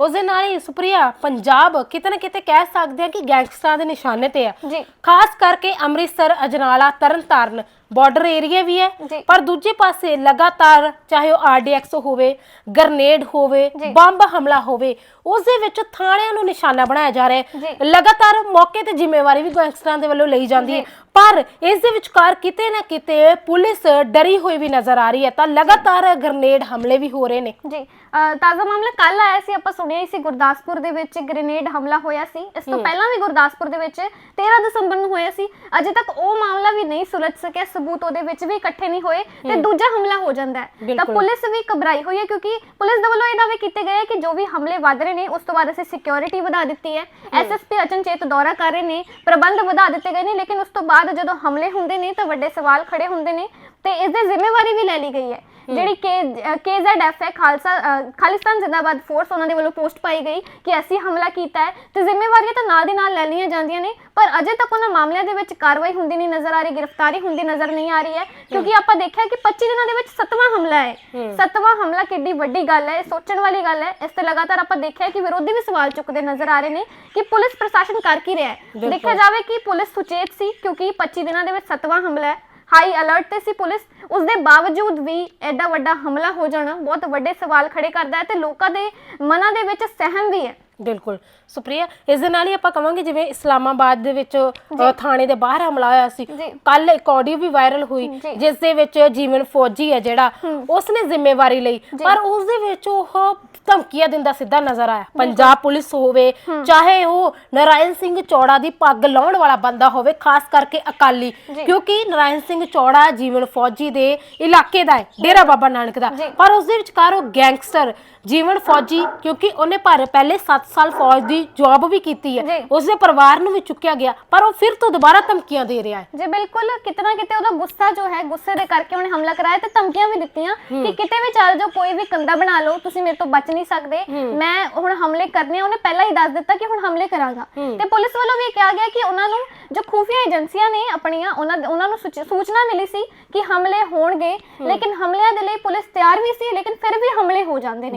ਉਸ ਦੇ ਨਾਲ ਹੀ ਸੁਪਰੀਆ ਪੰਜਾਬ ਕਿਤੇ ਨਾ ਕਿਤੇ ਕਹਿ ਸਕਦੇ ਆ ਕਿ ਗੈਂਗਸਟਰਾਂ ਦੇ ਨਿਸ਼ਾਨੇ ਤੇ ਆ। ਜੀ। ਖਾਸ ਕਰਕੇ ਅੰਮ੍ਰਿਤਸਰ ਅਜਨਾਲਾ ਤਰਨਤਾਰਨ ਬਾਰਡਰ ਏਰੀਆ ਵੀ ਹੈ ਜੀ। ਪਰ ਦੂਜੇ ਪਾਸੇ ਲਗਾਤਾਰ ਚਾਹੇ ਉਹ ਆਰਡੀਐਕਸ ਹੋਵੇ ਗ੍ਰਨੇਡ ਹੋਵੇ ਜੀ। ਬੰਬ ਹਮਲਾ ਹੋਵੇ ਉਸ ਦੇ ਵਿੱਚ ਥਾਣਿਆਂ ਨੂੰ ਨਿਸ਼ਾਨਾ ਬਣਾਇਆ ਜਾ ਰਿਹਾ ਹੈ ਜੀ। ਲਗਾਤਾਰ ਮੌਕੇ ਤੇ ਜ਼ਿੰਮੇਵਾਰੀ ਵੀ ਗੈਂਗਸਟਰਾਂ ਦੇ ਵੱਲੋਂ ਲਈ ਜਾਂਦੀ ਹੈ ਜੀ। ਪਰ ਇਸ ਦੇ ਵਿਚਕਾਰ ਕਿਤੇ ਨਾ ਕਿਤੇ ਪੁਲਿਸ ਡਰੀ ਹੋਈ ਵੀ ਨਜ਼ਰ ਆ ਰਹੀ ਹੈ ਤਾਂ ਲਗਾਤਾਰ ਗ੍ਰਨੇਡ ਹਮਲੇ ਵੀ ਹੋ ਰਹੇ ਨੇ ਜੀ ਅ, ਤਾਜ਼ਾ ਮਾਮਲਾ ਕੱਲ ਆਇਆ ਸੀ ਆਪਾਂ ਸੁਣਿਆ ਹੀ ਸੀ ਗੁਰਦਾਸਪੁਰ ਦੇ ਵਿੱਚ ਗ੍ਰੇਨੇਡ ਹਮਲਾ ਹੋਇਆ ਸੀ ਇਸ ਤੋਂ ਪਹਿਲਾਂ ਵੀ ਗੁਰਦਾਸਪੁਰ ਦੇ ਵਿੱਚ 13 ਦਸੰਬਰ ਨੂੰ ਹੋਇਆ ਸੀ ਅਜੇ ਤੱਕ ਉਹ ਮਾਮਲਾ ਵੀ ਨਹੀਂ ਸੁਲਝ ਸਕਿਆ ਸਬੂਤ ਉਹਦੇ ਵਿੱਚ ਵੀ ਇਕੱਠੇ ਨਹੀਂ ਹੋਏ ਤੇ ਦੂਜਾ ਹਮਲਾ ਹੋ ਜਾਂਦਾ ਹੈ। ਤਾਂ ਬਿਲਕੁਲ। ਪੁਲਿਸ ਵੀ ਘਬਰਾਈ ਹੋਈ ਹੈ ਕਿਉਂਕਿ ਪੁਲਿਸ ਦੇ ਵੱਲੋਂ ਇਹ ਦਾਅਵੇ ਕੀਤੇ ਗਏ ਹੈ ਕਿ ਜੋ ਵੀ ਹਮਲੇ ਵੱਧ ਰਹੇ ਨੇ ਉਸ ਤੋਂ ਬਾਅਦ ਅਸੀਂ ਸਿਕਿਉਰਿਟੀ ਵਧਾ ਦਿੱਤੀ ਹੈ। ਐਸਐਸਪੀ ਅਚਨਚੇਤ ਦੌਰਾ ਕਰ ਰਹੇ ਨੇ ਪ੍ਰਬੰਧ ਵਧਾ ਦਿੱਤੇ ਗਏ ਨੇ ਲੇਕਿਨ ਉਸ ਤੋਂ ਬਾਅਦ ਜਦੋਂ ਹਮਲੇ ਹੁੰਦੇ ਨੇ ਤਾਂ ਵੱਡੇ ਸਵਾਲ ਖੜੇ ਹੁੰਦੇ ਨੇ ਤੇ ਇਸ ਦੀ ਜ਼ਿੰਮੇਵਾਰੀ ਵੀ ਲੈ ਲਈ ਗਈ ਹੈ। ਜਿਹੜੀ ਕੇਜ਼ੈਡਐਫ ਹੈ ਖਾਲਸਾ ਅ, ਖਾਲਿਸਤਾਨ ਜ਼ਿੰਦਾਬਾਦ ਫੋਰਸ ਉਹਨਾਂ ਦੇ ਵੱਲੋਂ ਪੋਸਟ ਪਾਈ ਗਈ ਕਿ ਅਸੀਂ ਹਮਲਾ ਕੀਤਾ ਹੈ ਤੇ ਜ਼ਿੰਮੇਵਾਰੀਆਂ ਤਾਂ ਨਾਲ ਦੀ ਨਾਲ ਲੈ ਲਈਆਂ ਜਾਂਦੀਆਂ ਨੇ ਪਰ ਅਜੇ ਤੱਕ ਉਹਨਾਂ ਮਾਮਲਿਆਂ ਦੇ ਵਿੱਚ ਕਾਰਵਾਈ ਹੁੰਦੀ ਨਹੀਂ ਨਜ਼ਰ ਆ ਰਹੀ ਗ੍ਰਿਫਤਾਰੀ ਹੁੰਦੀ ਨਜ਼ਰ ਨਹੀਂ ਆ ਰਹੀ ਹੈ ਕਿਉਂਕਿ ਆਪਾਂ ਦੇਖਿਆ ਕਿ 25 ਦਿਨਾਂ ਦੇ ਵਿੱਚ ਸੱਤਵਾਂ ਹਮਲਾ ਹੈ। ਸੱਤਵਾਂ ਹਮਲਾ ਕਿੱਡੀ ਵੱਡੀ ਗੱਲ ਹੈ ਇਹ ਸੋਚਣ ਵਾਲੀ ਗੱਲ ਹੈ। ਇਸ ਤੇ ਲਗਾਤਾਰ ਆਪਾਂ ਦੇਖਿਆ ਕਿ ਵਿਰੋਧੀ ਵੀ ਸਵਾਲ ਚੁੱਕਦੇ ਨਜ਼ਰ ਆ ਰਹੇ ਨੇ ਕਿ ਪੁਲਿਸ ਪ੍ਰਸ਼ਾਸਨ ਕਰ ਕੀ ਰਿਹਾ ਹੈ। ਦੇਖਿਆ ਜਾਵੇ ਕਿ ਪੁਲਿਸ ਸੁਚੇਤ ਸੀ ਕਿਉਂਕਿ 25 ਦਿਨਾਂ ਦੇ ਵਿੱਚ ਸੱਤਵਾਂ ਹਮਲਾ ਹੈ। ਹਾਈ ਅਲਰਟ ਤੇ ਸੀ ਪੁਲਿਸ ਉਸ ਦੇ ਬਾਵਜੂਦ ਵੀ ਐਡਾ ਵੱਡਾ ਹਮਲਾ ਹੋ ਜਾਣਾ, ਬਹੁਤ ਵੱਡੇ ਸਵਾਲ ਖੜੇ ਕਰਦਾ ਹੈ ਤੇ ਲੋਕਾਂ ਦੇ ਮਨਾਂ ਦੇ ਵਿੱਚ ਸਹਿਮ ਵੀ ਹੈ। ਬਿਲਕੁਲ। ਸੁਪਰੀਆ ਇਸ ਦੇ ਨਾਲ ਹੀ ਆਪਾਂ ਕਵਾਂਗੇ ਜਿਵੇਂ ਇਸਲਾਮਾਬਾਦ ਦੇ ਵਿੱਚ ਅ, ਥਾਣੇ ਦੇ ਬਾਹਰ ਹਮਲਾ ਹੋਇਆ ਸੀ। ਜੀ। ਕੱਲ ਇੱਕ ਆਡੀਓ ਵੀ ਵਾਇਰਲ ਹੋਈ ਜੀ। ਜਿਸ ਦੇ ਵਿੱਚ ਜੀਵਨ ਫੌਜੀ ਹੈ ਜਿਹੜਾ ਉਸਨੇ ਜ਼ਿੰਮੇਵਾਰੀ ਲਈ। ਪਰ ਉਸ ਦੇ ਵਿੱਚ ਉਹ ਧਮਕੀਆਂ ਦਿੰਦਾ ਸਿੱਧਾ ਨਜ਼ਰ ਆਇਆ। ਪੰਜਾਬ ਪੁਲਿਸ ਹੋਵੇ ਚਾਹੇ ਉਹ ਨਰਾਇਣ ਸਿੰਘ ਚੌੜਾ ਦੀ ਪੱਗ ਲਾਉਣ ਵਾਲਾ ਬੰਦਾ ਹੋਵੇ ਖਾਸ ਕਰਕੇ ਅਕਾਲੀ। ਜੀ। ਕਿਉਂਕਿ ਨਰਾਇਣ ਸਿੰਘ ਚੌੜਾ ਜੀਵਨ ਫੌਜੀ ਦੇ ਇਲਾਕੇ ਦਾ ਹੈ ਡੇਰਾ ਬਾਬਾ ਨਾਨਕ ਦਾ। ਜੀ। ਪਰ ਉਸ ਦੇ ਵਿਚਕਾਰ ਉਹ ਗੈਂਗਸਟਰ ਜੀਵਨ ਫੌਜੀ ਕਿਉਂਕਿ ਉਹਨੇ ਪਰ ਪਹਿਲੇ 7 ਸਾਲ ਫੌਜ ਦੀ ਜੌਬ ਵੀ ਕੀਤੀ ਹੈ। ਜੀ। ਉਸਦੇ ਪਰਿਵਾਰ ਨੂੰ ਵੀ ਚੁੱਕਿਆ ਗਿਆ ਪਰ ਉਹ ਫਿਰ ਤੋਂ ਦੁਬਾਰਾ ਧਮਕੀਆਂ ਦੇ ਰਿਹਾ ਹੈ। ਜੀ ਬਿਲਕੁਲ। ਕਿਤਨਾ ਕਿਤੇ ਉਹਦਾ ਗੁੱਸਾ ਜੋ ਹੈ ਗੁੱਸੇ ਦੇ ਕਰਕੇ ਉਹਨੇ ਹਮਲਾ ਕਰਾਇਆ ਤੇ ਧਮਕੀਆਂ ਵੀ ਦਿੱਤੀਆਂ ਕਿ ਕਿਤੇ ਵੀ ਚੱਲ ਜਾਓ ਕੋਈ ਵੀ ਕੰਦਾ ਬਣਾ ਲਓ ਤੁਸੀਂ ਮੇਰੇ ਤੋਂ ਬਚ ਨਹੀਂ ਸਕਦੇ। ਮੈਂ ਹੁਣ ਹਮਲੇ ਕਰਨੇ ਆ ਉਹਨੇ ਪਹਿਲਾਂ ਹੀ ਦੱਸ ਦਿੱਤਾ ਕਿ ਹੁਣ ਹਮਲੇ ਕਰਾਂਗਾ। ਤੇ ਪੁਲਿਸ ਵੱਲੋਂ ਵੀ ਕਿਹਾ ਗਿਆ ਕਿ ਉਹਨਾਂ ਨੂੰ ਜੋ ਖੂਫੀਆ ਏਜੰਸੀਆਂ ਨੇ ਆਪਣੀਆਂ ਉਹਨਾਂ ਉਹਨਾਂ ਨੂੰ ਸੂਚ- ਸੂਚਨਾ ਮਿਲੀ ਸੀ ਕਿ ਹਮਲੇ ਹੋਣਗੇ। ਲੇਕਿਨ ਹਮਲਿਆਂ ਦੇ ਲਈ ਪੁਲਿਸ ਤਿਆਰ ਵੀ ਸੀ ਲੇਕਿਨ ਫਿਰ ਵੀ ਹਮਲੇ ਹੋ ਜਾਂਦੇ ਨੇ।